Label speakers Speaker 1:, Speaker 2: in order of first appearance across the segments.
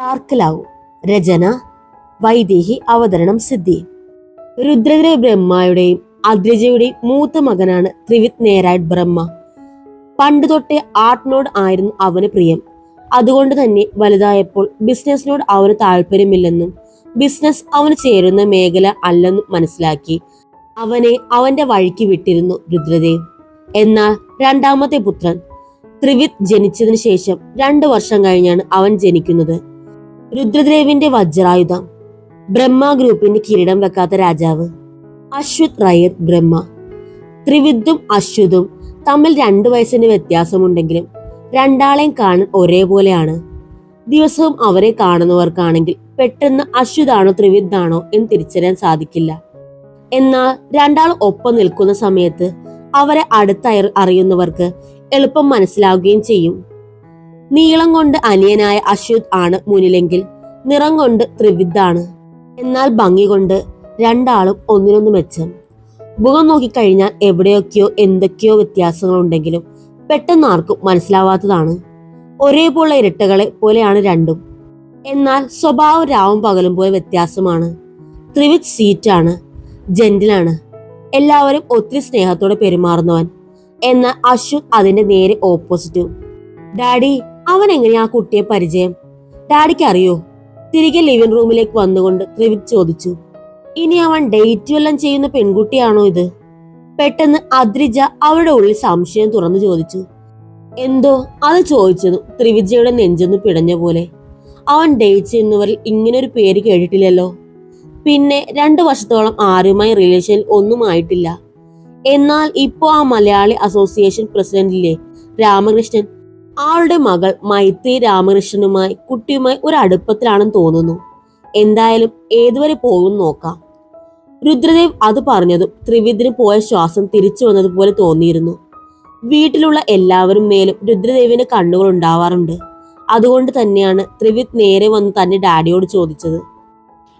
Speaker 1: ടാർക്കലാവു രചന വൈദേഹി അവതരണം സിദ്ധി. രുദ്രദ്ര ബ്രഹ്മയുടെയും അദ്രജയുടെയും മൂത്ത മകനാണ് ത്രിവിത് നേരായിട്ട് ബ്രഹ്മ. പണ്ട് തൊട്ടേ ആർട്ടിനോട് ആയിരുന്നു അവന് പ്രിയം. അതുകൊണ്ട് തന്നെ വലുതായപ്പോൾ ബിസിനസ്സിനോട് അവന് താല്പര്യമില്ലെന്നും ബിസിനസ് അവന് ചേരുന്ന മേഖല അല്ലെന്നും മനസ്സിലാക്കി അവനെ അവന്റെ വഴിക്ക് വിട്ടിരുന്നു രുദ്രദേവ്. എന്നാൽ രണ്ടാമത്തെ പുത്രൻ ത്രിവിത് ജനിച്ചതിന് ശേഷം രണ്ടു വർഷം കഴിഞ്ഞാണ് അവൻ ജനിക്കുന്നത്. രുദ്രദേവിന്റെ വജ്രായുധം. ബ്രഹ്മ ഗ്രൂപ്പിന്റെ കിരീടം വെക്കാത്ത രാജാവ്. അശ്വത് റയർ ബ്രഹ്മ. ത്രിവിദ്ും അശ്വതും തമ്മിൽ രണ്ടു വയസ്സിന്റെ വ്യത്യാസമുണ്ടെങ്കിലും രണ്ടാളെയും കാണാൻ ഒരേപോലെയാണ്. ദിവസവും അവരെ കാണുന്നവർക്കാണെങ്കിൽ പെട്ടെന്ന് അശ്വതാണോ ത്രിവിദ്ധാണോ എന്ന് തിരിച്ചറിയാൻ സാധിക്കില്ല. എന്നാൽ രണ്ടാൾ ഒപ്പം നിൽക്കുന്ന സമയത്ത് അവരെ അടുത്ത അറിയുന്നവർക്ക് എളുപ്പം മനസ്സിലാവുകയും ചെയ്യും. നീളം കൊണ്ട് അനിയനായ അശ്വത് ആണ് മുന്നിലെങ്കിൽ നിറം കൊണ്ട് ത്രിവിദ്ധാണ് എന്നാൽ ഭംഗി കൊണ്ട് രണ്ടാളും ഒന്നിനൊന്ന് മെച്ചം. മുഖം നോക്കിക്കഴിഞ്ഞാൽ എവിടെയൊക്കെയോ എന്തൊക്കെയോ വ്യത്യാസങ്ങളുണ്ടെങ്കിലും പെട്ടെന്ന് ആർക്കും മനസ്സിലാവാത്തതാണ്. ഒരേപോലെ ഇരട്ടകളെ പോലെയാണ് രണ്ടും. എന്നാൽ സ്വഭാവം രാവും പകലും പോയ വ്യത്യാസമാണ്. ത്രിവിത് സീറ്റാണ് ജെന്റിലാണ്. എല്ലാവരും ഒത്തിരി സ്നേഹത്തോടെ പെരുമാറുന്നവൻ. എന്നാൽ അശ്വത് അതിന്റെ നേരെ ഓപ്പോസിറ്റ് ഡാഡി അവൻ എങ്ങനെയാ ആ കുട്ടിയെ പരിചയം? ഡാഡിക്ക് അറിയോ? തിരികെ ലിവിംഗ് റൂമിലേക്ക് വന്നുകൊണ്ട് ത്രിവിത് ചോദിച്ചു. ഇനി അവൻ ഡേറ്റ് വല്ലം ചെയ്യുന്ന പെൺകുട്ടിയാണോ ഇത്? പെട്ടെന്ന് അദ്രിജ അവരുടെ ഉള്ളിൽ സംശയം തുറന്നു ചോദിച്ചു. എന്തോ? അത് ചോദിച്ചതും ത്രിവിജയുടെ നെഞ്ചൊന്ന് പിടഞ്ഞ പോലെ. അവൻ ഡേറ്റ് ചെയ്യുന്നവരിൽ ഇങ്ങനൊരു പേര് കേട്ടിട്ടില്ലല്ലോ. പിന്നെ രണ്ടു വർഷത്തോളം ആരുമായി റിലേഷൻ ഒന്നും ആയിട്ടില്ല. എന്നാൽ ഇപ്പോ ആ മലയാളി അസോസിയേഷൻ പ്രസിഡന്റിലെ രാമകൃഷ്ണൻ. ആളുടെ മകൾ മൈത്രി രാമകൃഷ്ണനുമായി കുട്ടിയുമായി ഒരു അടുപ്പത്തിലാണെന്ന് തോന്നുന്നു. എന്തായാലും ഏതുവരെ പോകും നോക്കാം. രുദ്രദേവ് അത് പറഞ്ഞതും ത്രിവിദിന് പോയ ശ്വാസം തിരിച്ചു വന്നതുപോലെ തോന്നിയിരുന്നു. വീട്ടിലുള്ള എല്ലാവരും മേലും രുദ്രദേവിന് കണ്ണുകൾ ഉണ്ടാവാറുണ്ട്. അതുകൊണ്ട് തന്നെയാണ് ത്രിവിത് നേരെ വന്ന് തന്റെ ഡാഡിയോട് ചോദിച്ചത്.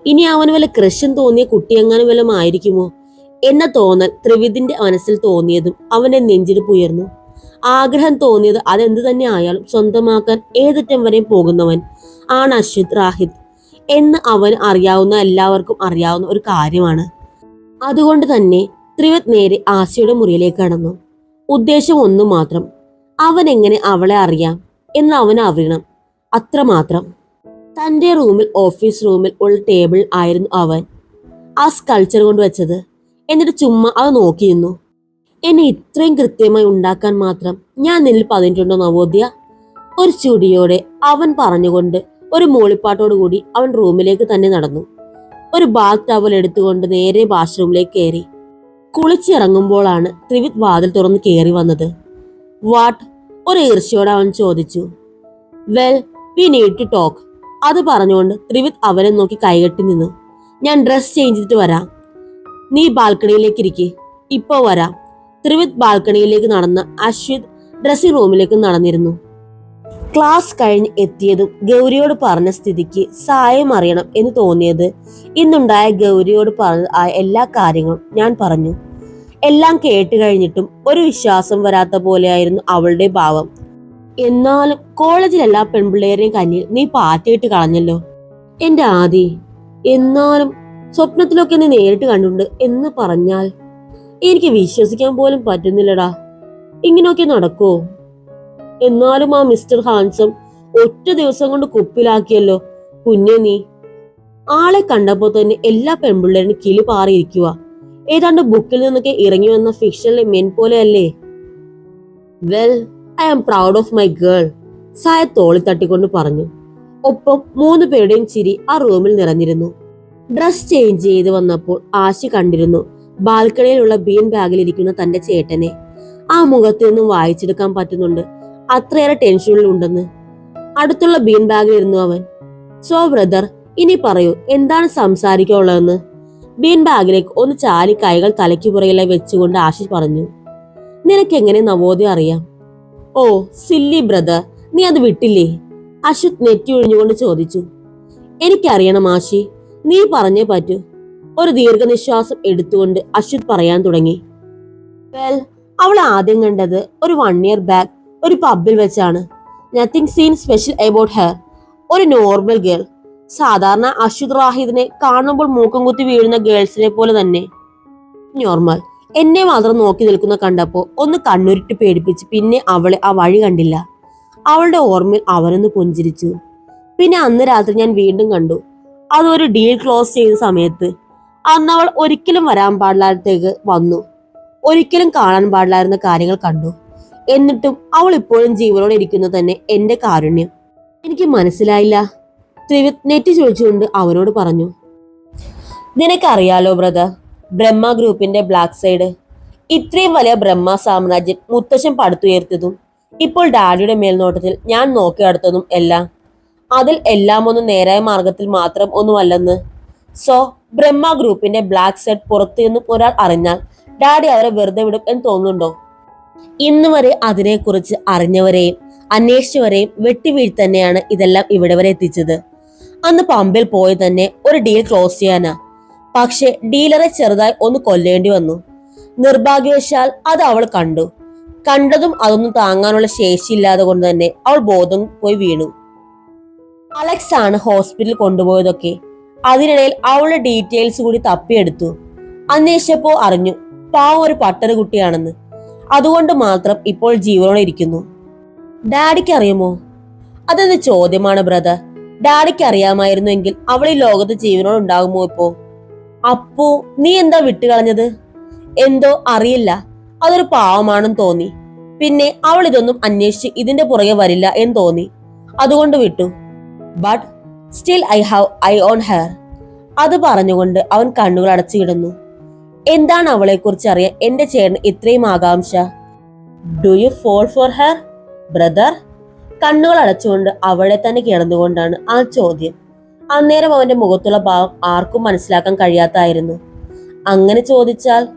Speaker 1: ഇനി അവന് വല്ല കൃഷ്യം തോന്നിയ കുട്ടിയെങ്ങാനും വല്ലതും ആയിരിക്കുമോ? എന്ന തോന്നൽ ത്രിവിധിന്റെ മനസ്സിൽ തോന്നിയതും അവനെ നെഞ്ചിടിപ്പ് ഉയർന്നു. ആഗ്രഹം തോന്നിയത് അതെന്ത് തന്നെ ആയാലും സ്വന്തമാക്കാൻ ഏതറ്റം വരെ പോകുന്നവൻ ആണ് അശ്വിത് റാഹിദ് എന്ന് അവന് അറിയാവുന്ന എല്ലാവർക്കും അറിയാവുന്ന ഒരു കാര്യമാണ്. അതുകൊണ്ട് തന്നെ ത്രിവത് നേരെ ആശയുടെ മുറിയിലേക്ക് കടന്നു. ഉദ്ദേശം ഒന്നു മാത്രം അവൻ എങ്ങനെ അവളെ അറിയാം എന്ന് അവൻ അറിയണം. അത്രമാത്രം തന്റെ റൂമിൽ ഓഫീസ് റൂമിൽ ഉള്ള ടേബിൾ ആയിരുന്നു അവൻ. ആ സ്കൾച്ചർ കൊണ്ട് വെച്ചത്. എന്നിട്ട് ചുമ്മാ അത് നോക്കിയിരുന്നു. എന്നെ ഇത്രയും കൃത്യമായി ഉണ്ടാക്കാൻ മാത്രം ഞാൻ നിന്നിൽ പതിനെട്ടുണ്ടോ നവോദ്യ? ഒരു ചുടിയോടെ അവൻ പറഞ്ഞുകൊണ്ട് ഒരു മൂളിപ്പാട്ടോടു കൂടി അവൻ റൂമിലേക്ക് തന്നെ നടന്നു. ഒരു ബാത്ത് ടവൽ എടുത്തുകൊണ്ട് നേരെ വാഷ്റൂമിലേക്ക് കയറി. കുളിച്ചിറങ്ങുമ്പോഴാണ് ത്രിവിത് വാതിൽ തുറന്ന് കയറി വന്നത്. വാട്ട്? ഒരു ഈർഷ്യയോടെ അവൻ ചോദിച്ചു. Well we need to talk. അത് പറഞ്ഞുകൊണ്ട് ത്രിവിത് അവനെ നോക്കി കൈകെട്ടി നിന്നു. ഞാൻ ഡ്രസ് ചേഞ്ച് ചെയ്തിട്ട് വരാം. നീ ബാൽക്കണിയിലേക്ക് ഇരിക്കെ. ഇപ്പോ വരാം. ത്രിവിത് ബാൽക്കണിയിലേക്ക് നടന്ന് അശ്വിത് ഡ്രസ്സിംഗ് റൂമിലേക്ക് നടന്നിരുന്നു. ക്ലാസ് കഴിഞ്ഞ് എത്തിയതും ഗൗരിയോട് പറഞ്ഞ സ്ഥിതിക്ക് സഹായം അറിയണം എന്ന് തോന്നിയത് ഇന്നുണ്ടായ ഗൗരിയോട് പറഞ്ഞ ആ എല്ലാ കാര്യങ്ങളും ഞാൻ പറഞ്ഞു. എല്ലാം കേട്ട് കഴിഞ്ഞിട്ടും ഒരു വിശ്വാസം വരാത്ത പോലെയായിരുന്നു അവളുടെ ഭാവം. എന്നാലും കോളേജിൽ എല്ലാ പെൺപിള്ളേരെയും കന്നിൽ നീ പാറ്റിയിട്ട് കളഞ്ഞല്ലോ. എന്റെ ആദി എന്നാലും സ്വപ്നത്തിലൊക്കെ എന്നെ നേരിട്ട് കണ്ടിട്ടുണ്ട് എന്ന് പറഞ്ഞാൽ എനിക്ക് വിശ്വസിക്കാൻ പോലും പറ്റുന്നില്ലടാ. ഇങ്ങനെയൊക്കെ നടക്കോ? എന്നാലും ആ മിസ്റ്റർ ഹാൻസം ഒറ്റ ദിവസം കൊണ്ട് കുപ്പിലാക്കിയല്ലോ. കുഞ്ഞെ നീ ആളെ കണ്ടപ്പോൾ തന്നെ എല്ലാ പെൺപിള്ളേരും കിളി പാറിയിരിക്കുക ഏതാണ്ട് ബുക്കിൽ നിന്നൊക്കെ ഇറങ്ങി വന്ന ഫിക്ഷനിലെ മെൻ പോലെയല്ലേ? Well I am proud of my girl സായ തോളി തട്ടിക്കൊണ്ട് പറഞ്ഞു. ഒപ്പം മൂന്ന് പേരുടെയും ചിരി ആ റൂമിൽ നിറഞ്ഞിരുന്നു. ഡ്രസ് ചേഞ്ച് ചെയ്ത് വന്നപ്പോൾ ആശി കണ്ടിരുന്നു. ബാൽക്കണിയിലുള്ള ബീൻ ബാഗിൽ ഇരിക്കുന്ന തന്റെ ചേട്ടനെ. ആ മുഖത്ത് നിന്നും വായിച്ചെടുക്കാൻ പറ്റുന്നുണ്ട്. അത്രയേറെ ടെൻഷനിൽ ഉണ്ടെന്ന്. അടുത്തുള്ള ബീൻ ബാഗിൽ ഇരുന്നു അവൻ. സോ ബ്രദർ ഇനി പറയൂ എന്താണ് സംസാരിക്കാനുള്ളതെന്ന്? ബീൻ ബാഗിലേക്ക് ഒന്ന് ചാരി കൈകൾ തലയ്ക്ക് പുറകിലായി വെച്ചുകൊണ്ട് ആശിഷ് പറഞ്ഞു. നിനക്ക് എങ്ങനെ നവോദയം അറിയാം? ഓ സില്ലി ബ്രദർ നീ അത് വിട്ടില്ലേ? അശ്വത് നെറ്റി ഒഴിഞ്ഞുകൊണ്ട് ചോദിച്ചു. എനിക്കറിയണം ആശി. നീ പറഞ്ഞേ പറ്റൂ. ഒരു ദീർഘനിശ്വാസം എടുത്തുകൊണ്ട് അശ്വത് പറയാൻ തുടങ്ങി. വെൽ അവൾ ആദ്യം കണ്ടത് ഒരു വൺ ഇയർ ബാക്ക് ഒരു പബ്ബിൽ വെച്ചാണ്. Nothing seen special about her ഒരു നോർമൽ ഗേൾ സാധാരണ അശ്വത് റാഹിദിനെ കാണുമ്പോൾ മൂക്കം കുത്തി വീഴുന്ന ഗേൾസിനെ പോലെ തന്നെ. നോർമൽ എന്നെ മാത്രം നോക്കി നിൽക്കുന്ന കണ്ടപ്പോൾ ഒന്ന് കണ്ണുരുട്ടി പേടിപ്പിച്ച് പിന്നെ അവളെ ആ വഴി കണ്ടില്ല. അവളുടെ ഓർമ്മയിൽ അവനൊന്ന് പുഞ്ചിരിച്ചു. പിന്നെ അന്ന് രാത്രി ഞാൻ വീണ്ടും കണ്ടു. അതൊരു ഡീൽ ക്ലോസ് ചെയ്ത സമയത്ത് അന്ന് അവൾ ഒരിക്കലും വരാൻ പാടില്ലാത്തേക്ക് വന്നു. ഒരിക്കലും കാണാൻ പാടില്ലായിരുന്ന കാര്യങ്ങൾ കണ്ടു. എന്നിട്ടും അവൾ ഇപ്പോഴും ജീവനോടെ ഇരിക്കുന്നത് തന്നെ എന്റെ കാരുണ്യം. എനിക്ക് മനസ്സിലായില്ല. ത്രിവിത് നെറ്റ് ചോദിച്ചുകൊണ്ട് അവനോട് പറഞ്ഞു നിനക്കറിയാലോ ബ്രദർ ബ്രഹ്മ ഗ്രൂപ്പിന്റെ ബ്ലാക്ക് സൈഡ് ഇത്രയും വലിയ ബ്രഹ്മ സാമ്രാജ്യം മുത്തശ്ശൻ പടുത്തുയർത്തിയതും ഇപ്പോൾ ഡാഡിയുടെ മേൽനോട്ടത്തിൽ ഞാൻ നോക്കി നടത്തുന്നതും എല്ലാം അതിൽ എല്ലാം ഒന്ന് നേരായ മാർഗത്തിൽ മാത്രം ഒന്നുമല്ലെന്ന്. സോ ബ്രഹ്മ ഗ്രൂപ്പിന്റെ ബ്ലാക്ക് സെറ്റ് പുറത്തു നിന്നും ഒരാൾ അറിഞ്ഞാൽ ഡാഡി അവരെ വെറുതെ വിടും എന്ന് തോന്നുന്നുണ്ടോ? ഇന്ന് വരെ അതിനെക്കുറിച്ച് അറിഞ്ഞവരെയും അന്വേഷിച്ചവരെയും വെട്ടിവീഴ്ത്തി തന്നെയാണ് ഇതെല്ലാം ഇവിടെ വരെ എത്തിച്ചത്. അന്ന് പമ്പിൽ പോയി തന്നെ ഒരു ഡീൽ ക്ലോസ് ചെയ്യാനാ. പക്ഷെ ഡീലറെ ചെറുതായി ഒന്ന് കൊല്ലേണ്ടി വന്നു. നിർഭാഗ്യവശാൽ അത് അവൾ കണ്ടു. കണ്ടതും അതൊന്നും താങ്ങാനുള്ള ശേഷിയില്ലാതെ കൊണ്ട് തന്നെ അവൾ ബോധം പോയി വീണു. അലക്സ് ആണ് ഹോസ്പിറ്റലിൽ കൊണ്ടുപോയതൊക്കെ. അതിനിടയിൽ അവളുടെ ഡീറ്റെയിൽസ് കൂടി തപ്പിയെടുത്തു. അന്വേഷിച്ചപ്പോ അറിഞ്ഞു പാവം ഒരു പട്ടണ കുട്ടിയാണെന്ന് അതുകൊണ്ട് മാത്രം ഇപ്പോൾ ജീവനോടെ ഇരിക്കുന്നു. ഡാഡിക്ക് അറിയുമോ? അതെന്ത് ചോദ്യമാണ് ബ്രദർ? ഡാഡിക്ക് അറിയാമായിരുന്നുവെങ്കിൽ അവൾ ഈ ലോകത്ത് ജീവനോട് ഉണ്ടാകുമോ ഇപ്പോ? അപ്പോ നീ എന്താ വിട്ടുകളഞ്ഞത്? എന്തോ അറിയില്ല. അതൊരു പാവമാണെന്ന് തോന്നി. പിന്നെ അവൾ ഇതൊന്നും അന്വേഷിച്ച് ഇതിന്റെ പുറകെ വരില്ല എന്ന് തോന്നി. അതുകൊണ്ട് വിട്ടു. But still I have eye on her അത് പറഞ്ഞുകൊണ്ട് അവൻ കണ്ണുകൾ അടച്ചിടുന്നു. എന്താണ് അവളെ കുറിച്ച് അറിയാൻ എന്റെ ചേട്ടന് ഇത്രയും ആകാംക്ഷ? Do you fall for her brother കണ്ണുകൾ അടച്ചുകൊണ്ട് അവളെ തന്നെ കിടന്നുകൊണ്ടാണ് ആ ചോദ്യം. അന്നേരം അവന്റെ മുഖത്തുള്ള ഭാവം ആർക്കും മനസ്സിലാക്കാൻ കഴിയാത്തായിരുന്നു. അങ്ങനെ ചോദിച്ചാൽ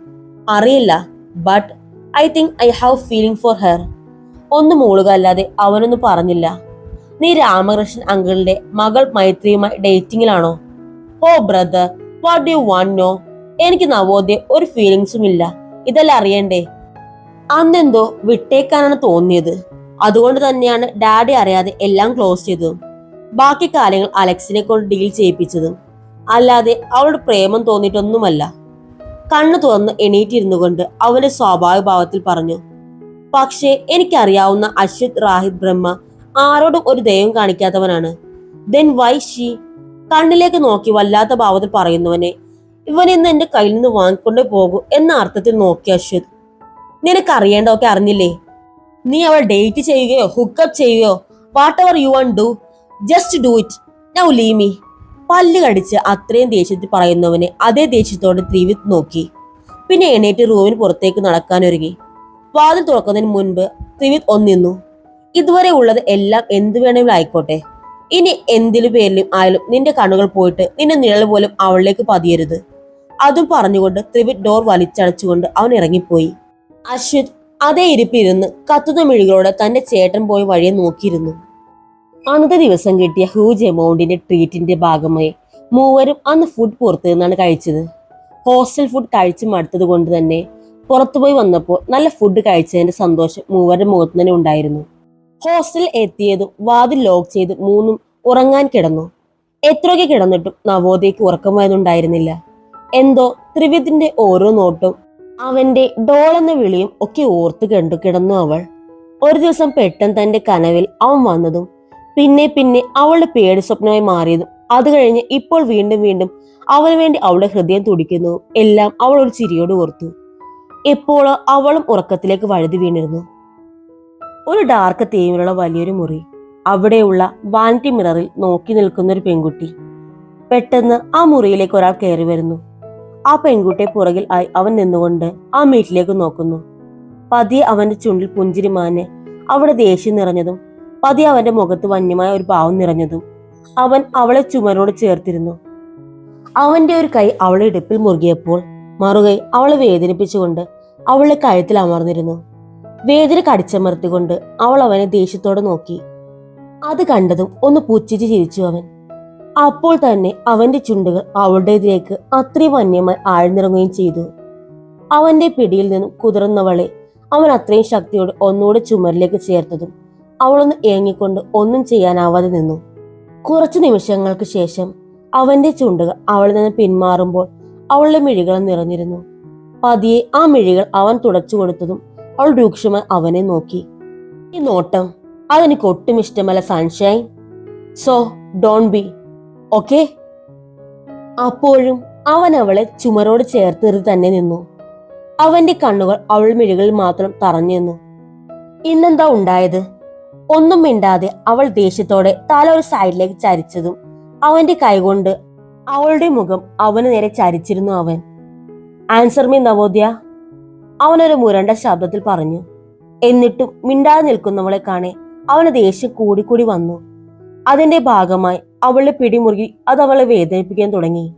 Speaker 1: അറിയില്ല but I think I have feeling for her ഒന്ന് മൂളുക അല്ലാതെ അവനൊന്നും പറഞ്ഞില്ല. നീ രാമകൃഷ്ണൻ അങ്കിളിന്റെ മകൾ മൈത്രിയുമായി ഡേറ്റിംഗിലാണോ ഓ brother what you want no എനിക്ക് നവോദയ ഒരു ഫീലിങ്സും ഇല്ല. ഇതെല്ലാം അറിയണ്ടേ? അന്നെന്തോ വിട്ടേക്കാനാണ് തോന്നിയത്. അതുകൊണ്ട് തന്നെയാണ് ഡാഡി അറിയാതെ എല്ലാം ക്ലോസ് ചെയ്തതും. ബാക്കി കാര്യങ്ങൾ അലക്സിനെ കൊണ്ട് ഡീൽ ചെയ്യിപ്പിച്ചതും. അല്ലാതെ അവളുടെ പ്രേമം തോന്നിയിട്ടൊന്നുമല്ല. കണ്ണു തുറന്ന് എണീറ്റിരുന്നു കൊണ്ട് അവന്റെ സ്വാഭാവിക ഭാവത്തിൽ പറഞ്ഞു പക്ഷേ എനിക്കറിയാവുന്ന അശ്വത് റാഹിദ് ബ്രഹ്മ ആരോടും ഒരു ദയം കാണിക്കാത്തവനാണ്. ദെൻ വൈ ഷീ കണ്ണിലേക്ക് നോക്കി വല്ലാത്ത ഭാവത്തിൽ പറയുന്നവനെ ഇവൻ ഇന്ന് എന്റെ കയ്യിൽ നിന്ന് വാങ്ങിക്കൊണ്ടേ പോകൂ എന്ന അർത്ഥത്തിൽ നോക്കി അശ്വത് നിനക്ക് അറിയേണ്ടതൊക്കെ അറിഞ്ഞില്ലേ? നീ അവൾ ഡേറ്റ് ചെയ്യുകയോ ഹുക്കപ്പ് ചെയ്യുകയോ whatever you want do just do it now leave me പല്ല് കടിച്ച് അത്രയും ദേഷ്യത്തിൽ പറയുന്നവനെ അതേ ദേഷ്യത്തോടെ ത്രിവിത് നോക്കി. പിന്നെ എണീറ്റ് റൂമിന് പുറത്തേക്ക് നടക്കാനൊരുങ്ങി. വാതിൽ തുറക്കുന്നതിന് മുൻപ് ത്രിവിത് ഒന്നിന്നു. ഇതുവരെ ഉള്ളത് എല്ലാം എന്ത് വേണമെങ്കിലും ആയിക്കോട്ടെ. ഇനി എന്തിനു പേരിലും ആയാലും നിന്റെ കണ്ണുകൾ പോയിട്ട് നിന്റെ നിഴൽ പോലും അവളിലേക്ക് പതിയരുത്. അതും പറഞ്ഞുകൊണ്ട് ത്രിവിത് ഡോർ വലിച്ചടച്ചുകൊണ്ട് അവൻ ഇറങ്ങിപ്പോയി. അശ്വത് അതേ ഇരിപ്പിരുന്ന് കത്തുന്ന മിഴികളോടെ തന്റെ ചേട്ടൻ പോയ വഴിയെ നോക്കിയിരുന്നു. അന്നത്തെ ദിവസം കിട്ടിയ ഹ്യൂജ് എമൗണ്ടിന്റെ ട്രീറ്റിന്റെ ഭാഗമായി മൂവരും അന്ന് ഫുഡ് പുറത്തു നിന്നാണ് കഴിച്ചത്. ഹോസ്റ്റൽ ഫുഡ് കഴിച്ചു മടുത്തത് കൊണ്ട് തന്നെ പുറത്തുപോയി വന്നപ്പോൾ നല്ല ഫുഡ് കഴിച്ചതിന്റെ സന്തോഷം മൂവരുടെ മുഖത്ത് തന്നെ ഉണ്ടായിരുന്നു. ഹോസ്റ്റലിൽ എത്തിയതും വാതിൽ ലോക്ക് ചെയ്ത് മൂന്നും ഉറങ്ങാൻ കിടന്നു. എത്രയൊക്കെ കിടന്നിട്ടും നവോദയക്ക് ഉറക്കം വരുന്നുണ്ടായിരുന്നില്ല എന്തോ ത്രിവിധിന്റെ ഓരോ നോട്ടും അവന്റെ ഡോൾ എന്ന വിളിയും ഒക്കെ ഓർത്ത് കണ്ടു കിടന്നു അവൾ. ഒരു ദിവസം പെട്ടെന്ന് തന്റെ കനവിൽ അവൻ വന്നതും പിന്നെ പിന്നെ അവളുടെ പേടി സ്വപ്നമായി മാറിയതും അത് കഴിഞ്ഞ് ഇപ്പോൾ വീണ്ടും വീണ്ടും അവന് വേണ്ടി അവളുടെ ഹൃദയം തുടിക്കുന്നു. എല്ലാം അവൾ ഒരു ചിരിയോട് ഓർത്തു. എപ്പോഴോ അവളും ഉറക്കത്തിലേക്ക് വഴുതി വീണിരുന്നു. ഒരു ഡാർക്ക് തീമിലുള്ള വലിയൊരു മുറി. അവിടെയുള്ള വാനിറ്റി മിററിൽ നോക്കി നിൽക്കുന്ന ഒരു പെൺകുട്ടി. പെട്ടെന്ന് ആ മുറിയിലേക്ക് ഒരാൾ കയറി വരുന്നു. ആ പെൺകുട്ടിയെ പുറകിൽ ആയി അവൻ നിന്നുകൊണ്ട് ആ മീറ്റിലേക്ക് നോക്കുന്നു. പതിയെ അവന്റെ ചുണ്ടിൽ പുഞ്ചിരി മാനെ അവിടെ ദേഷ്യം നിറഞ്ഞതും പതിയെ അവന്റെ മുഖത്ത് വന്യമായ ഒരു ഭാവം നിറഞ്ഞതും അവൻ അവളെ ചുമരോട് ചേർത്തിരുന്നു. അവന്റെ ഒരു കൈ അവളെ ഇടുപ്പിൽ മുറുകിയപ്പോൾ മറുകൈ അവളെ വേദനിപ്പിച്ചുകൊണ്ട് അവളുടെ കഴുത്തിൽ അമർന്നിരുന്നു. വേദന കടിച്ചമർത്തിക്കൊണ്ട് അവൾ അവനെ ദേഷ്യത്തോടെ നോക്കി. അത് കണ്ടതും ഒന്ന് പുച്ഛിച്ച് ചിരിച്ചു അവൻ. അപ്പോൾ തന്നെ അവന്റെ ചുണ്ടുകൾ അവളുടേതിലേക്ക് അത്രയും വന്യമായി ആഴ്ന്നിറങ്ങുകയും ചെയ്തു. അവന്റെ പിടിയിൽ നിന്നും കുതിർന്നവളെ അവൻ അത്രയും ശക്തിയോടെ ഒന്നുകൂടെ ചുമരിലേക്ക് ചേർത്തതും അവളൊന്ന് ഏങ്ങിക്കൊണ്ട് ഒന്നും ചെയ്യാനാവാതെ നിന്നു. കുറച്ചു നിമിഷങ്ങൾക്ക് ശേഷം അവന്റെ ചുണ്ടുകൾ അവളിൽ നിന്ന് പിന്മാറുമ്പോൾ അവളുടെ മിഴികൾ നിറഞ്ഞിരുന്നു. പതിയെ ആ മിഴികൾ അവൻ തുടച്ചു കൊടുത്തതും അവൾ രൂക്ഷമായി അവനെ നോക്കി. ഈ നോട്ടം അതെനിക്ക് ഒട്ടും ഇഷ്ടമല്ല sunshine so don't be okay അപ്പോഴും അവൻ അവളെ ചുമരോട് ചേർത്ത് തന്നെ നിന്നു. അവന്റെ കണ്ണുകൾ അവൾ മിഴികളിൽ മാത്രം തറഞ്ഞു നിന്നു. ഇന്നെന്താ ഉണ്ടായത്? ഒന്നും മിണ്ടാതെ അവൾ ദേഷ്യത്തോടെ തല ഒരു സൈഡിലേക്ക് ചരിച്ചതും അവന്റെ കൈകൊണ്ട് അവളുടെ മുഖം അവന് നേരെ ചരിച്ചിരുന്നു അവൻ. Answer me Navodaya. അവനൊരു മുരണ്ട ശബ്ദത്തിൽ പറഞ്ഞു എന്നിട്ടും മിണ്ടാതെ നിൽക്കുന്നവളെ കാണെ അവന് ദേഷ്യം കൂടിക്കൂടി വന്നു. അതിന്റെ ഭാഗമായി അവളുടെ പിടിമുറുകി അത് അവളെ വേദനിപ്പിക്കാൻ തുടങ്ങി.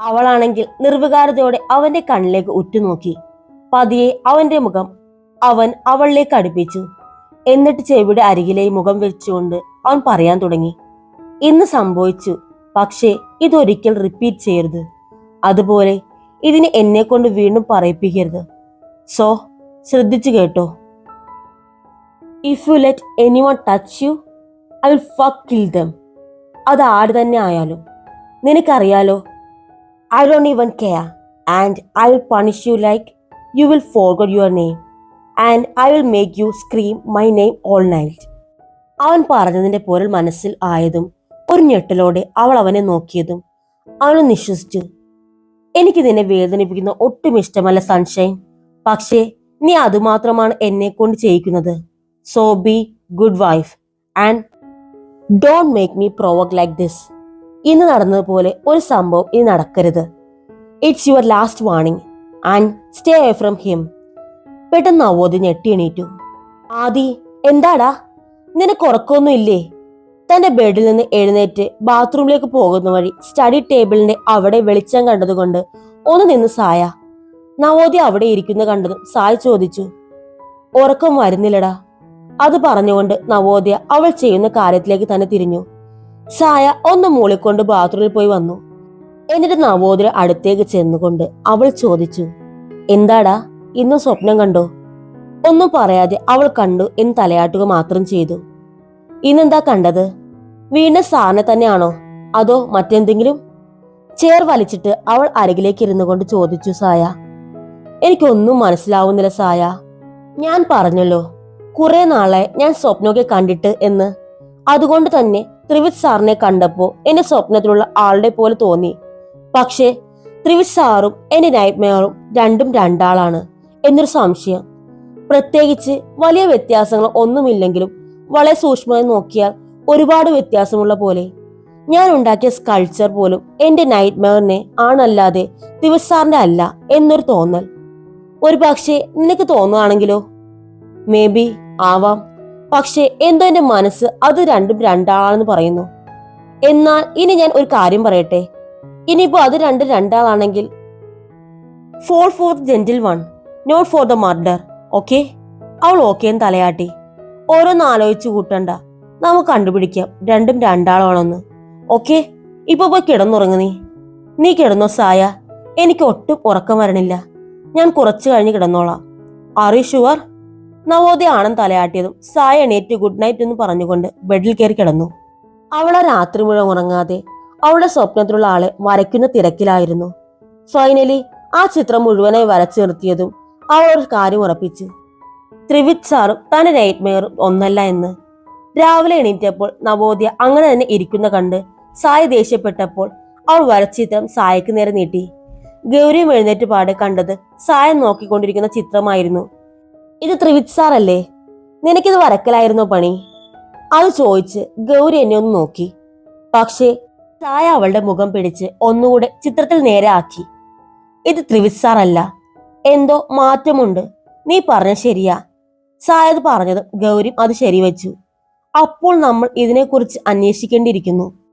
Speaker 1: അവളാണെങ്കിൽ നിർവികാരതയോടെ അവന്റെ കണ്ണിലേക്ക് ഉറ്റുനോക്കി. പതിയെ അവന്റെ മുഖം അവൻ അവളിലേക്ക് അടുപ്പിച്ചു. എന്നിട്ട് ചെവിയുടെ അരികിലെ മുഖം വെച്ചുകൊണ്ട് അവൻ പറയാൻ തുടങ്ങി ഇന്ന് സംഭവിച്ചു പക്ഷേ ഇതൊരിക്കൽ റിപ്പീറ്റ് ചെയ്യരുത്. അതുപോലെ ഇതിന് എന്നെ കൊണ്ട് വീണ്ടും പറയിപ്പിക്കരുത്. സോ ശ്രദ്ധിച്ചു കേട്ടോ. If you let any one touch you I will fuck kill them അത് ആര് തന്നെ ആയാലും. നിനക്കറിയാലോ? I don't even care and I will punish you like you will forget your name and I will make you scream my name all night അവൻ പറഞ്ഞതിന്റെ പോരൽ മനസ്സിൽ ആയതും ഒരു ഞെട്ടലോടെ അവൾ അവനെ നോക്കിയതും അവൾ നിശ്വസിച്ചു. എനിക്ക് നിന്നെ വേദനിപ്പിക്കുന്ന ഒട്ടും ഇഷ്ടമല്ല സൺഷൈൻ പക്ഷേ നീ അതുമാത്രമാണ് എന്നെ കൊണ്ട് ചെയ്യിക്കുന്നത്. So be good wife and don't make me provoke like this ഇന്ന് നടന്നതുപോലെ ഒരു സംഭവം ഇനി നടക്കരുത്. It's your last warning and stay away from him പെട്ടെന്ന് അവോധി ഞെട്ടി എണീറ്റു. ആദി എന്താടാ? നിനക്ക് ഉറക്കമൊന്നും ഇല്ലേ? തന്റെ ബെഡിൽ നിന്ന് എഴുന്നേറ്റ് ബാത്റൂമിലേക്ക് പോകുന്ന വഴി സ്റ്റഡി ടേബിളിന്റെ അവിടെ വെളിച്ചം കണ്ടതുകൊണ്ട് ഒന്ന് നിന്ന് സായ. നവോദയ അവിടെ ഇരിക്കുന്ന കണ്ടതും സായ ചോദിച്ചു ഉറക്കം വരുന്നില്ലടാ. അത് പറഞ്ഞുകൊണ്ട് നവോദയ അവൾ ചെയ്യുന്ന കാര്യത്തിലേക്ക് തന്നെ തിരിഞ്ഞു. സായ ഒന്ന് മൂളിക്കൊണ്ട് ബാത്റൂമിൽ പോയി വന്നു. എന്നിട്ട് നവോദയ അടുത്തേക്ക് ചെന്നുകൊണ്ട് അവൾ ചോദിച്ചു എന്താടാ ഇന്ന് സ്വപ്നം കണ്ടോ? ഒന്നും പറയാതെ അവൾ കണ്ടു എന്ന് തലയാട്ടുക മാത്രം ചെയ്തു. ഇന്നെന്താ കണ്ടത്? വീണ്ടും സാറിനെ തന്നെയാണോ? അതോ മറ്റെന്തെങ്കിലും? ചേർ വലിച്ചിട്ട് അവൾ അരികിലേക്ക് ഇരുന്നു കൊണ്ട് ചോദിച്ചു സായ എനിക്കൊന്നും മനസ്സിലാവുന്നില്ല സായ. ഞാൻ പറഞ്ഞല്ലോ കുറെ നാളെ ഞാൻ സ്വപ്നമൊക്കെ കണ്ടിട്ട് എന്ന്. അതുകൊണ്ട് തന്നെ ത്രിവിത് സാറിനെ കണ്ടപ്പോ എന്റെ സ്വപ്നത്തിലുള്ള ആളുടെ പോലെ തോന്നി. പക്ഷേ ത്രിവിത് സാറും എന്റെ നൈറ്റ്മെയറും രണ്ടും രണ്ടാളാണ് എന്നൊരു സംശയം. പ്രത്യേകിച്ച് വലിയ വ്യത്യാസങ്ങൾ ഒന്നുമില്ലെങ്കിലും വളരെ സൂക്ഷ്മമായി നോക്കിയാൽ ഒരുപാട് വ്യത്യാസമുള്ള പോലെ. ഞാൻ ഉണ്ടാക്കിയ സ്കൾച്ചർ പോലും എന്റെ നൈറ്റ്മെയറിനെ ആണല്ലാതെ ദിവസാറിന്റെ അല്ല എന്നൊരു തോന്നൽ. ഒരു പക്ഷേ നിനക്ക് തോന്നുകയാണെങ്കിലോ മേ ബി ആവാം. പക്ഷേ എന്തോ എന്റെ മനസ്സ് അത് രണ്ടും രണ്ടാളാണെന്ന് പറയുന്നു. എന്നാൽ ഇനി ഞാൻ ഒരു കാര്യം പറയട്ടെ. ഇനിയിപ്പോ അത് രണ്ടും രണ്ടാളാണെങ്കിൽ fall for gentle one not for the murder okay അവൾ ഓക്കെ എന്ന് തലയാട്ടി. ഓരോന്ന് ആലോചിച്ച് കൂട്ടണ്ട. നമുക്ക് കണ്ടുപിടിക്കാം. രണ്ടും രണ്ടാളാണെന്ന്. ഓക്കെ ഇപ്പൊ പോയി കിടന്നുറങ്ങു നീ. നീ കിടന്നോ സായ? എനിക്ക് ഒട്ടും ഉറക്കം വരണില്ല. ഞാൻ കുറച്ചു കഴിഞ്ഞ് കിടന്നോളാം. ആർ ഷുവർ നവോദയ ആണെന്ന് തലയാട്ടിയതും സായ എണീറ്റ് ഗുഡ് നൈറ്റ് എന്ന് പറഞ്ഞുകൊണ്ട് ബെഡിൽ കയറി കിടന്നു. അവളെ രാത്രി മുഴുവൻ ഉറങ്ങാതെ അവളുടെ സ്വപ്നത്തിലുള്ള ആളെ വരയ്ക്കുന്ന തിരക്കിലായിരുന്നു. ഫൈനലി ആ ചിത്രം മുഴുവനായി വരച്ചു നിർത്തിയതും അവൾ ഒരു കാര്യം ഉറപ്പിച്ചു. ത്രിവിത് സാറും തന്റെ നൈറ്റ് മെയറും ഒന്നല്ല എന്ന്. രാവിലെ എണീറ്റപ്പോൾ നവോദയ അങ്ങനെ തന്നെ ഇരിക്കുന്ന കണ്ട് സായ ദേഷ്യപ്പെട്ടപ്പോൾ അവൾ വരച്ച ചിത്രം സായക്ക് നേരെ നീട്ടി. ഗൗരിയും എഴുന്നേറ്റ് പാടെ കണ്ടത് സായം നോക്കിക്കൊണ്ടിരിക്കുന്ന ചിത്രമായിരുന്നു. ഇത് ത്രിവിത് സാർ അല്ലേ? നിനക്കിത് വരക്കലായിരുന്നോ പണി? അത് ചോദിച്ച് ഗൗരി എന്നെ ഒന്ന് നോക്കി. പക്ഷേ സായ അവളുടെ മുഖം പിടിച്ച് ഒന്നുകൂടെ ചിത്രത്തിൽ നേരെ ആക്കി. ഇത് ത്രിവിത് സാർ അല്ല. എന്തോ മാറ്റമുണ്ട്. നീ പറഞ്ഞ ശരിയാ. സായത് പറഞ്ഞത് ഗൗരി അത് ശരിവെച്ചു. അപ്പോൾ നമ്മൾ ഇതിനെക്കുറിച്ച് അന്വേഷിക്കേണ്ടിയിരിക്കുന്നു.